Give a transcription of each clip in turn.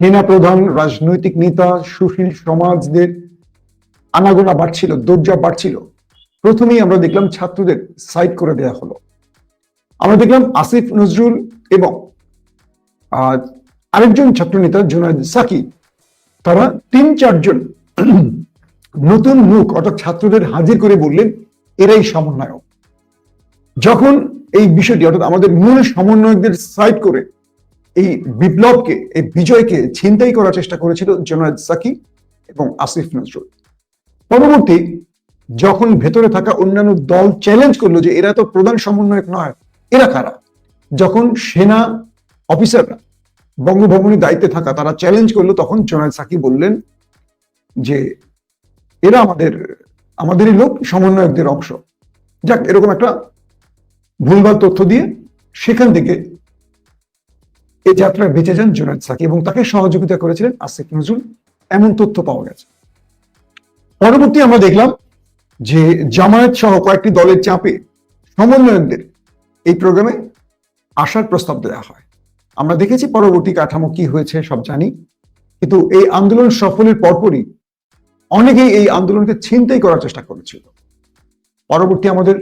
সেনা প্রধান, রাজনৈতিক নেতা, সুশীল সমাজদের আনাগোনা বাড়ছিল দরজা বাড়ছিল। প্রথমেই আমরা দেখলাম ছাত্রদের সাইড করে দেয়া হলো। আমরা দেখলাম আসিফ নজরুল এবং আরেকজন ছাত্রনেতা, জুনায়দ সাকি। তারা তিন, চারজন নতুন মুখ, অর্থাৎ ছাত্রদের হাজির করে বললেন, এরাই সমন্বয়ক। যখন এই বিষয়টি, অর্থাৎ আমাদের মূল সমন্বয়কদের সাইড করে এই বিপ্লবকে, এই বিজয়কে ছিনতাই করার চেষ্টা করেছিল জোনায়দ সাকি এবং আসিফ নজরুল। পরবর্তী যখন ভেতরে থাকা অন্যান্য দল চ্যালেঞ্জ করল যে এরা তো প্রধান সমন্বয়ক নয়, এরা কারা? যখন সেনা অফিসাররা বঙ্গভবনের দায়িত্বে থাকা তারা চ্যালেঞ্জ করল, তখন জোনায়দ সাকি বললেন যে, এরা আমাদের, আমাদেরই লোক, সমন্বয়কদের অংশ। যাক, এরকম একটা ভুলভাল তথ্য দিয়ে সেখান থেকে এই যাত্রায় বেঁচে যান জোনায়দ সাকি এবং তাকে সহযোগিতা করেছিলেন আসিফ নজরুল, এমন তথ্য পাওয়া গেছে। পরবর্তী আমরা দেখলাম যে জামায়াত সহ কয়েকটি দলের চাপে সমন্বয়কদের এই প্রোগ্রামে আসার প্রস্তাব দেওয়া হয়। আমরা দেখেছি পরবর্তী কাঠামো কি হয়েছে, সব জানি। কিন্তু এই আন্দোলন সফলের পরপরই অনেকেই এই আন্দোলনকে ছিনতাই করার চেষ্টা করেছিল। পরবর্তী আমাদের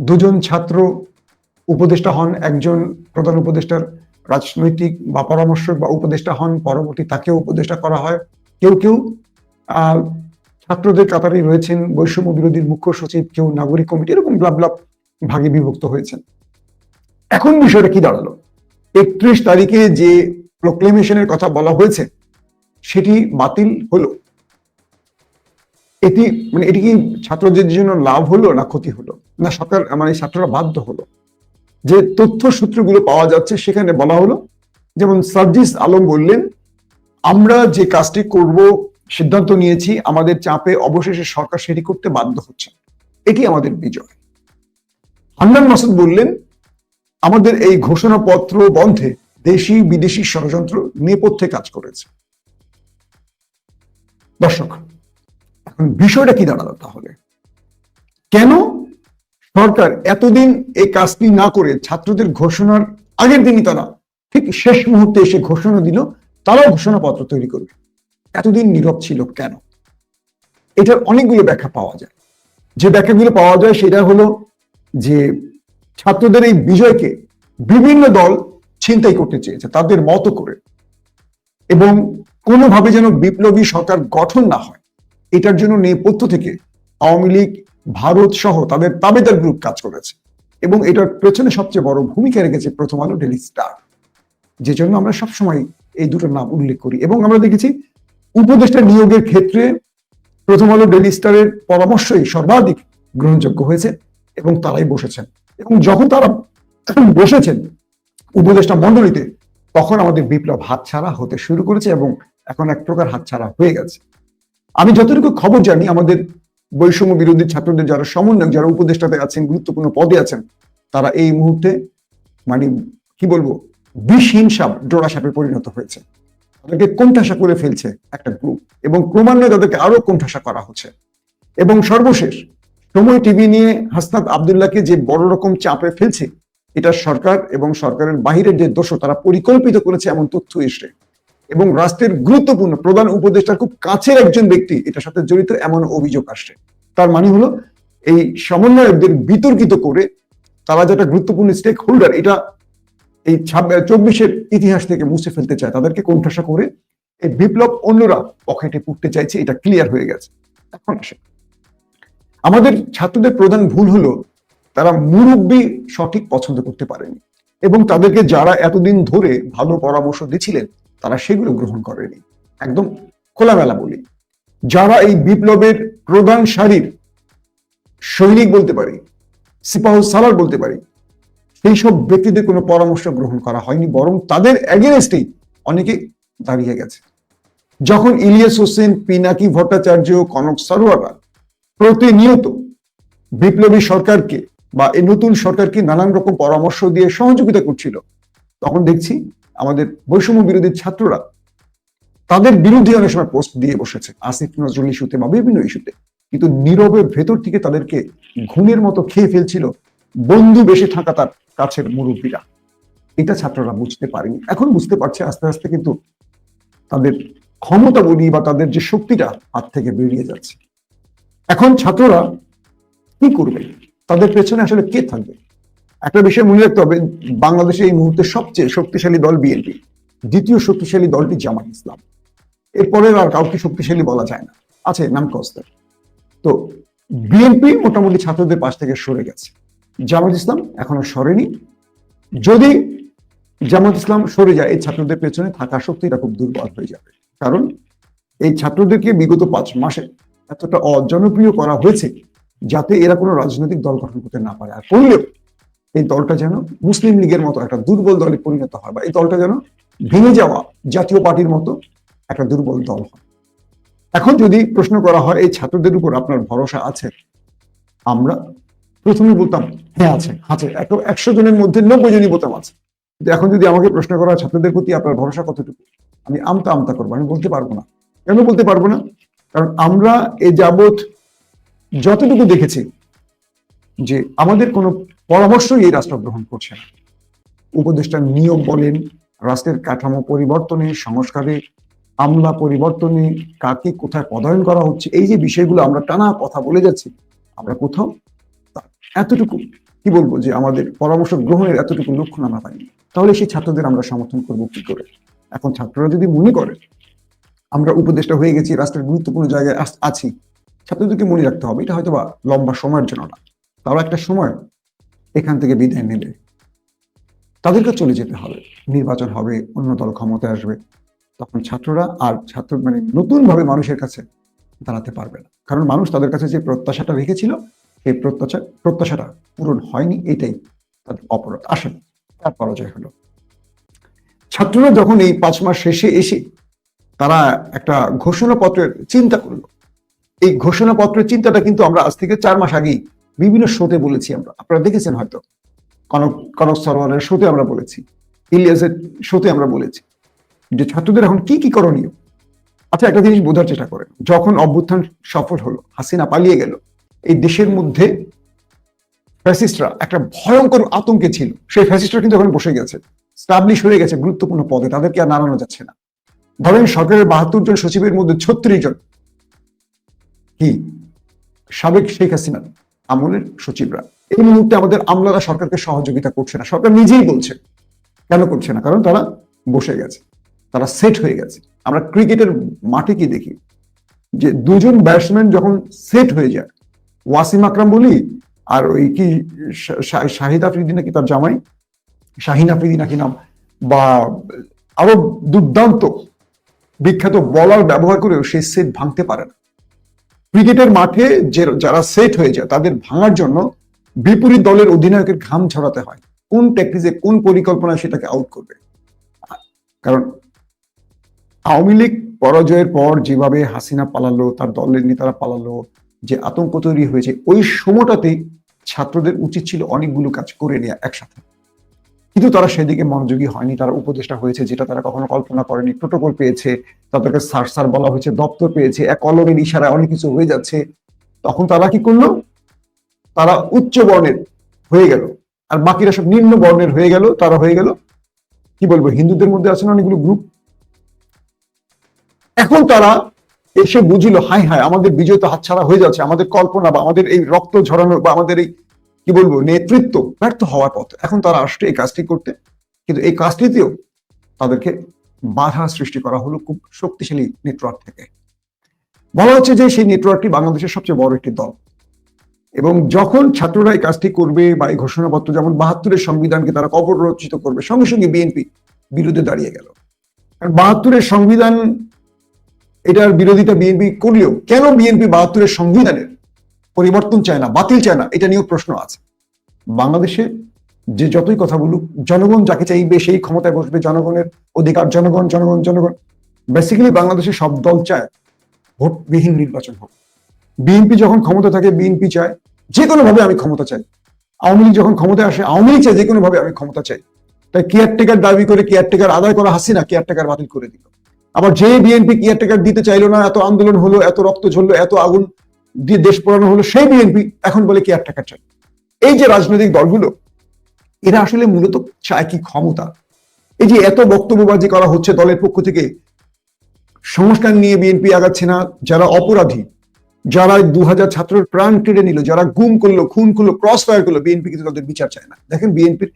দুজন ছাত্র উপদেষ্টা হন, একজন প্রধান উপদেষ্টার রাজনৈতিক বা পরামর্শক বা উপদেষ্টা হন, পরবর্তী তাকেও উপদেষ্টা করা হয়। কেউ কেউ ছাত্রদের কাতারে রয়েছেন, বৈষম্য বিরোধীর মুখ্য সচিব, কেউ নাগরিক কমিটি, এরকম ব্লাব ব্লাব ভাগে বিভক্ত হয়েছেন। এখন বিষয়টা কি দাঁড়াল? একত্রিশ তারিখে যে প্রোক্লেমেশনের কথা বলা হয়েছে, সেটি বাতিল হলো। এটি মানে এটি কি ছাত্রদের জন্য লাভ হলো না ক্ষতি হলো? না সরকার মানে ছাত্ররা বাধ্য হলো? যে তথ্য সূত্রগুলো পাওয়া যাচ্ছে, সেখানে বলা হলো, যেমন সার্জিস আলম বললেন, আমরা যে কাজটি করব, সিদ্ধান্ত নিয়েছি, আমাদের চাপে অবশেষে সরকার সেটি করতে বাধ্য হচ্ছে। এটি আমাদের বিজয়। হান্নান মাসুদ বললেন, আমাদের এই ঘোষণাপত্র বন্ধে দেশি বিদেশি ষড়যন্ত্র নেপথ্যে কাজ করেছে। দর্শক, এখন বিষয়টা কি দাঁড়াল তাহলে? কেন সরকার এতদিন এই কাজটি না করে ছাত্রদের ঘোষণার আগের দিনই তারা ঠিক শেষ মুহূর্তে এসে ঘোষণা দিল, তারাও ঘোষণাপত্র তৈরি করবে। এতদিন নীরব ছিল কেন? এটার অনেকগুলো ব্যাখ্যা পাওয়া যায়। যে ব্যাখ্যাগুলো পাওয়া যায় সেটা হলো যে ছাত্রদের এই বিজয়কে বিভিন্ন দল ছিনতাই করতে চেয়েছে, তাদের মতো করে। এবং কোনোভাবে যেন বিপ্লবী সরকার গঠন না হয়, এটার জন্য নেপথ্য থেকে আওয়ামী লীগ ভারত সহ তাদের তাবেদার গ্রুপ কাজ করেছে এবং এটার পেছনে সবচেয়ে বড় ভূমিকা রেখেছে প্রথম আলো ডেলি স্টার যে জন্য আমরা সবসময় এই দুটোর নাম উল্লেখ করি এবং আমরা দেখেছি উপদেষ্টা নিয়োগের ক্ষেত্রে প্রথম আলো ডেলি স্টারের পরামর্শই সর্বাধিক গ্রহণযোগ্য হয়েছে এবং তারাই বসেছেন। এবং যখন তারা বসেছেন উপদেষ্টা মণ্ডলীতে, তখন আমাদের বিপ্লব হাতছাড়া হতে শুরু করেছে এবং এখন এক প্রকার হাতছাড়া হয়ে গেছে। আমি যতটুকু খবর জানি, আমাদের বৈষম্য বিরোধী ছাত্রদের যারা সমন্বয়ক, যারা উপদেষ্টাতে আছেন, গুরুত্বপূর্ণ পদে আছেন, তারা এই মুহূর্তে মানে কি বলব, বিষহীন সাপ, ডোরা সাপে পরিণত হয়েছে। তাদেরকে কোণঠাসা করে ফেলছে একটা গ্রুপ এবং ক্রমান্বয়ে তাদেরকে আরও কোণঠাসা করা হচ্ছে। এবং সর্বশেষ, সময় টিভি নিয়ে হাসনাত আবদুল্লাহকে যে বড় রকম চাপে ফেলছে, এটা সরকার এবং সরকারের বাহিরের যে দোষ, তারা পরিকল্পিত করেছে এমন তথ্য এসে। এবং রাষ্ট্রের গুরুত্বপূর্ণ প্রধান উপদেষ্টার খুব কাছের একজন ব্যক্তি এটার সাথে জড়িত এমন অভিযোগ আসছে। তার মানে হলো, এই সমন্বয়কদের বিতর্কিত করে তারা যেটা গুরুত্বপূর্ণ স্টেক হোল্ডার এটা এই চব্বিশের ইতিহাস থেকে মুছে ফেলতে চায়। তাদেরকে কোণঠাসা করে এই বিপ্লব অন্যরা পকেটে পুড়তে চাইছে, এটা ক্লিয়ার হয়ে গেছে। এখন আসে। আমাদের ছাত্রদের প্রধান ভুল হলো, তারা মুরব্বী সঠিক পছন্দ করতে পারেনি। এবং তাদেরকে যারা এতদিন ধরে ভালো পরামর্শ দিছিলেন তারা সেগুলো গ্রহণ করেনি। একদম খোলামেলা বলি। যারা এই বিপ্লবের প্রধান সারির সৈনিক বলতে পারি, সিপাহ সালার বলতে পারি সেই সব ব্যক্তিদের কোনো পরামর্শ গ্রহণ করা হয়নি, বরং তাদের এগেনস্টেই অনেকে দাঁড়িয়ে গেছে। যখন ইলিয়াস হোসেন, পিনাকি ভট্টাচার্য, কনক সরোয়ারা প্রতিনিয়ত বিপ্লবী সরকারকে বা এই নতুন সরকারকে নানান রকম পরামর্শ দিয়ে সহযোগিতা করছিল, তখন দেখছি আমাদের বৈষম্য বিরোধী ছাত্ররা তাদের বিরুদ্ধে অনেক সময় পোস্ট দিয়ে বসেছে। আসিফ নজরুল ইস্যুতে বা বিভিন্ন ইস্যুতে কিন্তু নীরবে ভেতর থেকে তাদেরকে ঘুমের মতো খেয়ে ফেলছিল বন্ধু বেশি থাকা তার কাছের মুরব্বীরা। এটা ছাত্ররা বুঝতে পারেনি। এখন বুঝতে পারছে, আস্তে আস্তে কিন্তু তাদের ক্ষমতা বলি বা তাদের যে শক্তিটা হাত থেকে বেরিয়ে যাচ্ছে। এখন ছাত্ররা কি করবে? তাদের পেছনে আসলে কে থাকবে? একটা বিষয় মনে রাখতে হবে, বাংলাদেশে এই মুহূর্তে সবচেয়ে শক্তিশালী দল বিএনপি। দ্বিতীয় শক্তিশালী দলটি জামাত ইসলাম। এরপরে আর কাউকে শক্তিশালী বলা যায় না। আছে, নাম কস্তার তো বিএনপি মোটামুটি ছাত্রদের পাশ থেকে সরে গেছে। জামাত ইসলাম এখনও সরেনি। যদি জামাত ইসলাম সরে যায়, এই ছাত্রদের পেছনে থাকা শক্তিটা খুব দুর্বল হয়ে যাবে। কারণ এই ছাত্রদেরকে বিগত পাঁচ মাসে এতটা অজনপ্রিয় করা হয়েছে, যাতে এরা কোনো রাজনৈতিক দল গঠন করতে না পারে। আর করলেও এই দলটা যেন মুসলিম লীগের মতো একটা দুর্বল দলে পরিণত হয় বা এই দলটা যেন ভেঙে যাওয়া জাতীয় পার্টির মতো একটা দুর্বল দল হয়। এখন যদি প্রশ্ন করা হয়, এই ছাত্রদের উপর আপনার ভরসা আছে? আমরা প্রথমে বলতাম হ্যাঁ আছে আছে। একশো- জনের মধ্যে নব্বই জনই বলতাম আছে। কিন্তু এখন যদি আমাকে প্রশ্ন করা হয়, ছাত্রদের প্রতি আপনার ভরসা কতটুকু? আমি আমতা আমতা করব, আমি বলতে পারব না। কেন বলতে পারব না? কারণ আমরা এ যাবৎ যতটুকু দেখেছি যে আমাদের কোনো পরামর্শই এই রাষ্ট্র গ্রহণ করছে না। উপদেষ্টার নিয়োগ বলেন, রাষ্ট্রের কাঠামো পরিবর্তনে, সংস্কারে, আমলা পরিবর্তনে কাকে কোথায় পদায়ন করা হচ্ছে, এই যে বিষয়গুলো আমরা টানা কথা বলে যাচ্ছি, আমরা কোথাও এতটুকু কি বলব যে আমাদের পরামর্শ গ্রহণের এতটুকু লক্ষণ আমরা পাইনি। তাহলে সেই ছাত্রদের আমরা সমর্থন করব কি করে? এখন ছাত্ররা যদি মনে করে, আমরা উপদেষ্টা হয়ে গেছি, রাষ্ট্রের গুরুত্বপূর্ণ জায়গায় আছি, ছাত্রদেরকে মনে রাখতে হবে, এটা হয়তো বা লম্বা সময়ের জন্য না। তাও একটা সময় এখান থেকে বিদায় নেবে। তাদেরকে চলে যেতে হবে। নির্বাচন হবে অন্য দল ক্ষমতায় আসবে। তখন ছাত্ররা আর ছাত্র মানে নতুন ভাবে মানুষের কাছে দাঁড়াতে পারবে না। কারণ মানুষ তাদের কাছে যে প্রত্যাশাটা রেখেছিল, সেই প্রত্যাশা, প্রত্যাশাটা পূরণ হয়নি, এটাই তাদের অপরাধ। আসেনি, তার পরাজয় হলো। ছাত্ররা যখন এই পাঁচ মাস শেষে এসে তারা একটা ঘোষণাপত্রের চিন্তা করল। এই ঘোষণাপত্রের চিন্তাটা কিন্তু আমরা আজ থেকে চার মাস আগেই বিভিন্ন শোতে বলেছি আমরা। আপনারা দেখেছেন হয়তো। কনক কনক সরোয়ারের শোতে আমরা বলেছি। ইলিয়াসের শোতে আমরা বলেছি। যে ছাত্রদের এখন কি কি করণীয়? আচ্ছা একটা জিনিস বোঝার চেষ্টা করেন। যখন অভ্যুত্থান সফল হলো, হাসিনা পালিয়ে গেল, এই দেশের মধ্যে ফ্যাসিস্টরা একটা ভয়ঙ্কর আতঙ্কে ছিল। সেই ফ্যাসিস্টরা কিন্তু এখন বসে গেছে। স্টাবলিশ হয়ে গেছে গুরুত্বপূর্ণ পদে। তাদেরকে আর নাড়ানো যাচ্ছে না। ধরেন সরকারের বাহাত্তর জন সচিবের মধ্যে ছত্রিশ জন। কি? সাবেক শেখ হাসিনা। আমলের সচিবরা। এই মুহূর্তে আমাদের আমলারা সরকারকে সহযোগিতা করছে না। সরকার নিজেই বলছে, কেন করছে না? কারণ তারা বসে গেছে, তারা সেট হয়ে গেছে। আমরা ক্রিকেটের মাঠে কি দেখি? যে দুজন ব্যাটসম্যান যখন সেট হয়ে যায়, ওয়াসিম আকরাম বলি আর ওই কি শাহিদ আফ্রিদি নাকি তার জামাই? শাহিন আফ্রিদি নাকি নাম? বা আরও দুর্দান্ত বিখ্যাত বলার ব্যবহার করেও সেই সেট ভাঙতে পারে না। ক্রিকেটের মাঠে যে যারা সেট হয়ে যায় তাদের ভাঙার জন্য বিপরীত দলের অধিনায়কের ঘাম ছড়াতে হয়। কোন ট্যাকটিসে কোন পরিকল্পনায় সেটাকে আউট করবে? কারণ আওয়ামী লীগ পরাজয়ের পর যেভাবে হাসিনা পালালো, তার দলের নেতারা পালালো, যে আতঙ্ক তৈরি হয়েছে, ওই সময়টাতেই ছাত্রদের উচিত ছিল অনেকগুলো কাজ করে নেওয়া একসাথে। কিন্তু তারা সেদিকে মনোযোগী হয়নি। তারা উপদেষ্টা হয়েছে যেটা তারা কখনো কল্পনা করেনি। প্রোটোকল পেয়েছে, তাদেরকে স্যার স্যার বলা হয়েছে, দপ্তর পেয়েছে, এক কলমের ইশারায় অনেক কিছু হয়ে যাচ্ছে। তখন তারা কি করল? তারা উচ্চ বর্ণের হয়ে গেল। আর বাকিরা সব নিম্ন বর্ণের হয়ে গেল, তারা হয়ে গেল। কি বলব, হিন্দুদের মধ্যে আছে অনেকগুলো গ্রুপ এখন তারা এসে বুঝিল হাই হাই আমাদের বিজয় তো হাতছাড়া হয়ে যাচ্ছে, আমাদের কল্পনা বা আমাদের এই রক্ত ঝরানো বা আমাদের এই কি বলব, নেতৃত্ব ব্যর্থ হওয়ার পথ। এখন তারা আসছে এই কাজটি করতে। কিন্তু এই কাজটিতেও তাদেরকে বাধা সৃষ্টি করা হলো খুব শক্তিশালী নেটওয়ার্ক থেকে। বলা হচ্ছে যে সেই নেটওয়ার্কটি বাংলাদেশের সবচেয়ে বড় একটি দল। এবং যখন ছাত্ররা এই কাজটি করবে বা এই ঘোষণাপত্র যেমন বাহাত্তরের সংবিধানকে তারা কবর রচিত করবে, সঙ্গে সঙ্গে বিএনপি বিরুদ্ধে দাঁড়িয়ে গেল। কারণ বাহাত্তরের সংবিধান, এটার বিরোধিতা বিএনপি করলেও কেন বিএনপি বাহাত্তরের সংবিধানের পরিবর্তন চায় না, বাতিল চায় না, এটা নিয়েও প্রশ্ন আছে। বাংলাদেশে যে যতই কথা বলুক, জনগণ যাকে চাইবে সেই ক্ষমতায় বসবে, জনগণের অধিকার, জনগণ জনগণ জনগণ। বেসিক্যালি বাংলাদেশে সব দল চায় ভোটবিহীন নির্বাচন হোক। বিএনপি যখন ক্ষমতা থাকে, বিএনপি চায় যে কোনো ভাবে আমি ক্ষমতা চাই। আওয়ামী লীগ যখন ক্ষমতায় আসে, আওয়ামী লীগ চায় যে কোনো ভাবে আমি ক্ষমতা চাই। তাই কেয়ারটেকার দাবি করে কেয়ারটেকার আদায় করা হাসিনা কেয়ারটেকার বাতিল করে দিল। আবার যে বিএনপি কেয়ারটেকার দিতে চাইলো না, এত আন্দোলন হলো, এত রক্ত ঝরলো, এত আগুন দিয়ে দেশ পোড়ানো হলো, সেই বিএনপি এখন বলে কেয়ারটেকার চাই এই যে রাজনৈতিক দলগুলো, এরা আসলে মূলত চায় কি ক্ষমতা? এই যে এত বক্তব্যবাজি করা হচ্ছে দলের পক্ষ থেকে, সংস্কার নিয়ে বিএনপি আগাচ্ছে না, যারা অপরাধী, যারা দু হাজার ছাত্রের প্রাণ কেড়ে নিল, যারা গুম করল, খুন করল ক্রস ফায়ার করল, বিএনপি কিন্তু তাদের বিচার চায় না। দেখেন বিএনপির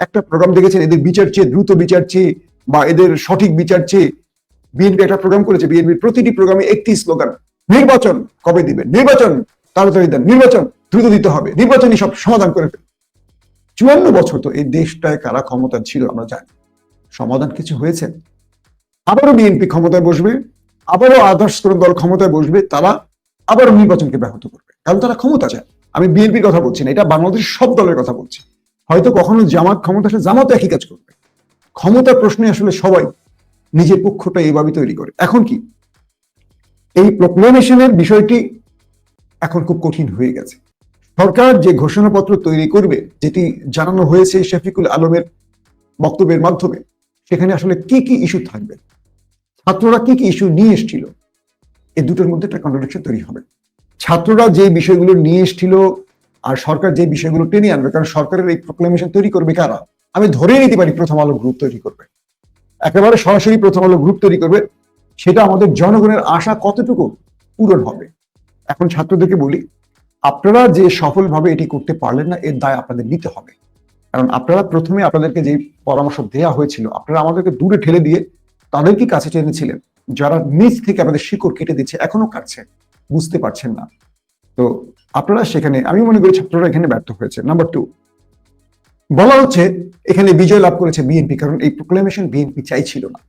একটা প্রোগ্রাম দেখেছেন, এদের বিচার চেয়ে, দ্রুত বিচার চেয়ে, বা এদের সঠিক বিচার চেয়ে বিএনপি একটা প্রোগ্রাম করেছে। বিএনপির প্রতিটি প্রোগ্রামে একটি স্লোগান নির্বাচন কবে দিবেন? নির্বাচন তাড়াতাড়ি দেন। নির্বাচন দ্রুত দিতে হবে। নির্বাচনই সব সমাধান করে ফেলবে চুয়ান্ন বছর তো এই দেশটায় কারা ক্ষমতা ছিল আমরা জানি। সমাধান কিছু হয়েছে। আবারও বিএনপি ক্ষমতায় বসবে, আবারও আদর্শ দল ক্ষমতায় বসবে, তারা আবারও নির্বাচনকে ব্যাহত করবে। কারণ তারা ক্ষমতা চায়। আমি বিএনপির কথা বলছি না, এটা বাংলাদেশের সব দলের কথা বলছি। হয়তো কখনো জামাত ক্ষমতা আসলে জামাত একই কাজ করবে। ক্ষমতার প্রশ্নে আসলে সবাই নিজের পক্ষটা এইভাবে তৈরি করে। এখন কি? এই প্রক্লেমেশনের বিষয়টি এখন খুব কঠিন হয়ে গেছে। সরকার যে ঘোষণাপত্র তৈরি করবে, যেটি জানানো হয়েছে শফিকুল আলমের বক্তব্যের মাধ্যমে, সেখানে আসলে কি কি ইস্যু থাকবে? ছাত্ররা কি কি ইস্যু নিয়ে এসেছিল? এই দুটোর মধ্যে একটা কন্ট্রাডিকশন তৈরি হবে। ছাত্ররা যে বিষয়গুলো নিয়ে এসেছিল আর সরকার যে বিষয়গুলো টেনে আনবে, কারণ সরকারের এই প্রক্লেমেশন তৈরি করবে কারা? আমি ধরে নিতে পারি প্রথম আলো গ্রুপ তৈরি করবে। একেবারে সরাসরি প্রথম আলো গ্রুপ তৈরি করবে। সেটা আমাদের জনগণের আশা কতটুকু পূরণ হবে? এখন ছাত্রদেরকে বলি, আপনারা যে সফলভাবে এটি করতে পারলেন না, এর দায় আপনাদের নিতে হবে। কারণ আপনারা প্রথমে আপনাদেরকে যে পরামর্শ দেওয়া হয়েছিল, আপনারা আমাদেরকে দূরে ঠেলে দিয়ে তাদেরকে কাছে টেনেছিলেন। যারা নিজ থেকে আমাদের শিকড় কেটে দিচ্ছে, এখনও কাটছে, বুঝতে পারছেন না। তো আপনারা সেখানে আমি মনে করি ছাত্ররা এখানে ব্যর্থ হয়েছে। নাম্বার টু, বলা হচ্ছে এখানে বিজয় লাভ করেছে বিএনপি, কারণ এই প্রোক্লেমেশন বিএনপি চাইছিল না।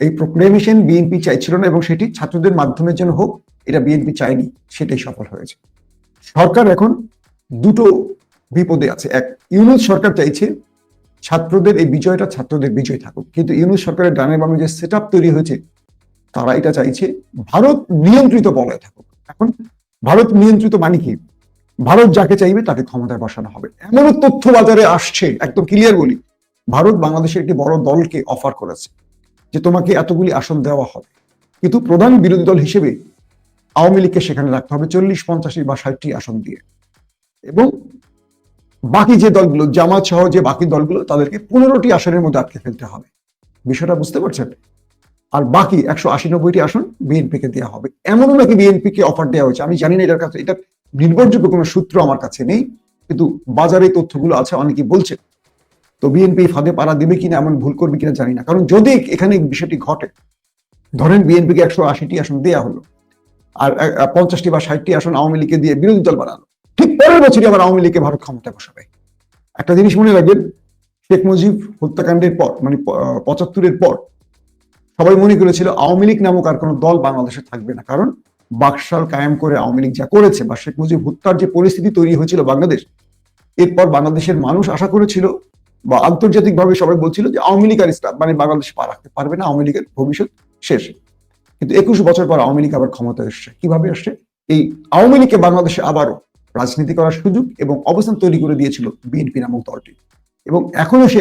এই প্রোক্লেমেশন বিএনপি চাইছিল না এবং সেটি ছাত্রদের মাধ্যমে যেন হোক, এটা বিএনপি চায়নি, সেটাই সফল হয়েছে। সরকার এখন দুটো বিপদে আছে। এক, ইউনুস সরকার চাইছে ছাত্রদের, এই বিজয়টা ছাত্রদের বিজয় থাকুক। কিন্তু ইউনুস সরকারের ডানে বামে যে সেট তৈরি হয়েছে, তারা এটা চাইছে ভারত নিয়ন্ত্রিত বলয় থাকুক। এখন ভারত নিয়ন্ত্রিত মানে কি? ভারত যাকে চাইবে তাকে ক্ষমতায় বসানো হবে। এমনও তথ্য বাজারে আসছে, একদম ক্লিয়ার বলি। ভারত বাংলাদেশের একটি বড় দলকে অফার করেছে। যে তোমাকে এতগুলি আসন দেওয়া হবে। কিন্তু প্রধান বিরোধী দল হিসেবে আওয়ামী লীগকে সেখানে রাখতে হবে চল্লিশ পঞ্চাশি বা ষাটটি আসন দিয়ে। এবং বাকি যে দলগুলো, জামাত সহ যে বাকি দলগুলো, তাদেরকে পনেরোটি আসনের মধ্যে আটকে ফেলতে হবে। বিষয়টা বুঝতে পারছেন? আর বাকি একশো আশি, নব্বইটি আসন বিএনপিকে দেওয়া হবে। এমনও নাকি বিএনপিকে অফার দেওয়া হয়েছে। আমি জানি না এটার কাছে এটা নির্ভরযোগ্য কোনো সূত্র আমার কাছে নেই। কিন্তু বাজারে তথ্যগুলো আছে, অনেকেই বলছে। তো বিএনপি ফাঁদে পাড়া দেবে কিনা, এমন ভুল করবে কিনা জানি না। কারণ যদি এখানে বিষয়টি ঘটে, ধরেন বিএনপিকে একশো আশিটি আসন দেওয়া হলো, আর পঞ্চাশটি বা ষাটটি আসন আওয়ামী লীগকে দিয়ে বিরোধী দল বানালো, ঠিক পরের বছরই আবার আওয়ামী লীগকে ভারত ক্ষমতায় বসাবে। একটা জিনিস মনে রাখবেন, শেখ মুজিব হত্যাকাণ্ডের পর মানে পঁচাত্তরের পর, সবাই মনে করেছিল আওয়ামী লীগ নামক আর কোনো দল বাংলাদেশে থাকবে না। কারণ বাকশাল কায়েম করে আওয়ামী লীগ যা করেছে বা শেখ মুজিব হত্যার যে পরিস্থিতি তৈরি হয়েছিল বাংলাদেশ, এরপর বাংলাদেশের মানুষ আশা করেছিল বা আন্তর্জাতিকভাবে সবাই বলছিল যে আওয়ামী লীগ আর মানে বাংলাদেশ পা রাখতে পারবে না, আওয়ামী লীগের ভবিষ্যৎ শেষ। কিন্তু একুশ বছর পর আওয়ামী লীগ আবার ক্ষমতা এসছে। কীভাবে আসছে? এই আওয়ামী লীগকে বাংলাদেশে আবারও রাজনীতি করার সুযোগ এবং অবস্থান তৈরি করে দিয়েছিল বিএনপি নামক দলটি। এবং এখনও আশা